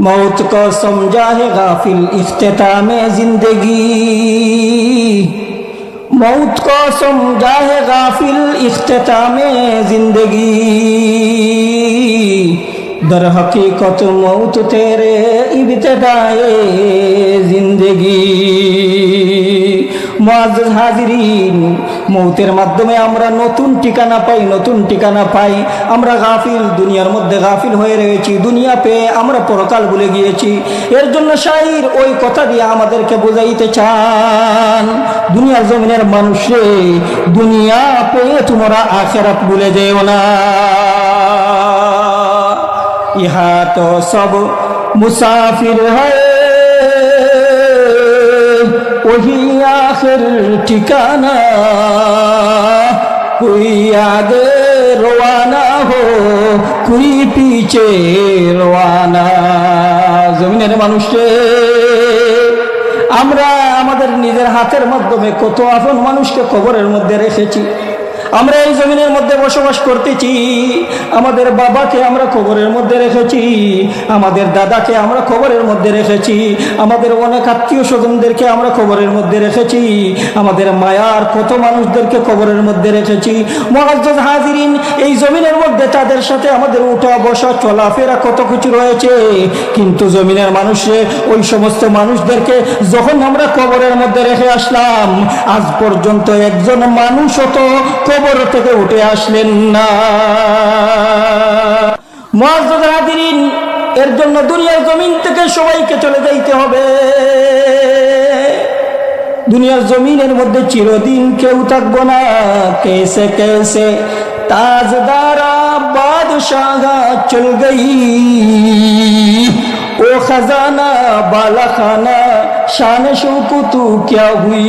मौत को समझा है गाफिल में ज़िंदगी। मौत को समझा है गाफिल में ज़िंदगी। दर हकीकत मौत तेरे इब्तदाए ज़िंदगी। मुआज़ हाजरीन মৌতের মাধ্যমে আমরা নতুন ঠিকানা পাই, নতুন ঠিকানা পাই। আমরা গাফিল, দুনিয়ার মধ্যে গাফিল হয়ে রয়েছি, দুনিয়া পেয়ে আমরা পরকাল ভুলে গিয়েছি। এর জন্য শাহির ওই কথা দিয়ে আমাদেরকে বোঝাইতে চান, দুনিয়ার জমিনের মানুষে দুনিয়া পেয়ে তোমরা আখেরাত ভুলে যেও না। ইহা তো সব মুসাফির হয়। ওহি আখের ঠিকানা। कोई आगे रवाना हो कोई पीछे रवाना জমিনের মানুষে আমরা আমাদের নিজের হাতের মাধ্যমে কত আপন মানুষকে কবরের মধ্যে রেখেছি আমরা এই জমিনের মধ্যে বসবাস করতেছি। আমাদের বাবাকে আমরা খবরের মধ্যে রেখেছি। আমাদের দাদাকে আমরা খবরের মধ্যে রেখেছি। আমাদের অনেক আত্মীয় স্বজনদেরকে আমরা খবরের মধ্যে রেখেছি। আমাদের মায়ার কত মানুষদেরকে খবরের মধ্যে রেখেছি। মহাজ হাজিরিন, এই জমিনের মধ্যে তাদের সাথে আমাদের উঠা বসা চলাফেরা কত কিছু রয়েছে। কিন্তু জমিনের মানুষে, ওই সমস্ত মানুষদেরকে যখন আমরা কবরের মধ্যে রেখে আসলাম, আজ পর্যন্ত একজন মানুষও তো কবর থেকে উঠে আসলেন না। মহাজদের হাদিন এর জন্য দুনিয়ার জমিন থেকে সবাইকে চলে যাইতে হবে। দুনিয়ার জমিনের মধ্যে চিরদিন কেউ থাকব না। কেসে কেসে তাজ দ্বারা বাদশাহ চল গই। ও খাজানা, বালাখানা শান শৌকু তু ক্যা হুই।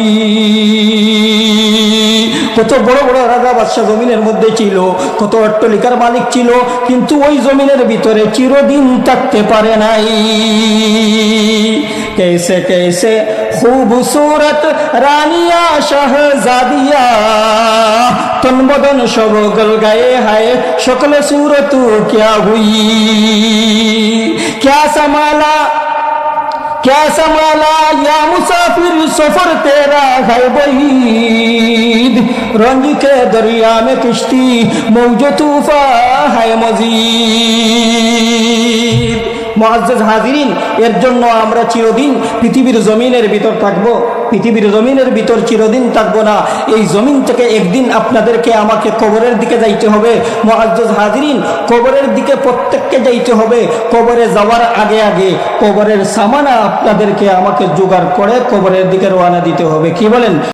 কত বড় বড় রাজা বাদশাহ জমিনের মধ্যে ছিল কত অট্টলিকার মালিক ছিল কিন্তু ওই জমিনের ভিতরে চিরদিন থাকতে পারে নাই कैसे कैसे खूबसूरत रानिया शहजादिया तन बदन सब गल गए हाय शक्ल सूरत क्या हुई क्या संभाला क्या संभाला या मुसाफिर सफर तेरा है बहीद रंग के दरिया में किश्ती मौज तूफा है मजीद মহাজ্জাজ হাজিরিন এর জন্য আমরা চিরদিন পৃথিবীর জমিনের ভিতর থাকব পৃথিবীর জমিনের ভিতর চিরদিন থাকবো না এই জমিন থেকে একদিন আপনাদেরকে আমাকে কবরের দিকে যাইতে হবে মহাজ্জাজ হাজিরিন কবরের দিকে প্রত্যেককে যাইতে হবে কবরে যাওয়ার আগে আগে কবরের সামানা আপনাদেরকে আমাকে জোগাড় করে কবরের দিকে রওনা দিতে হবে কি বলেন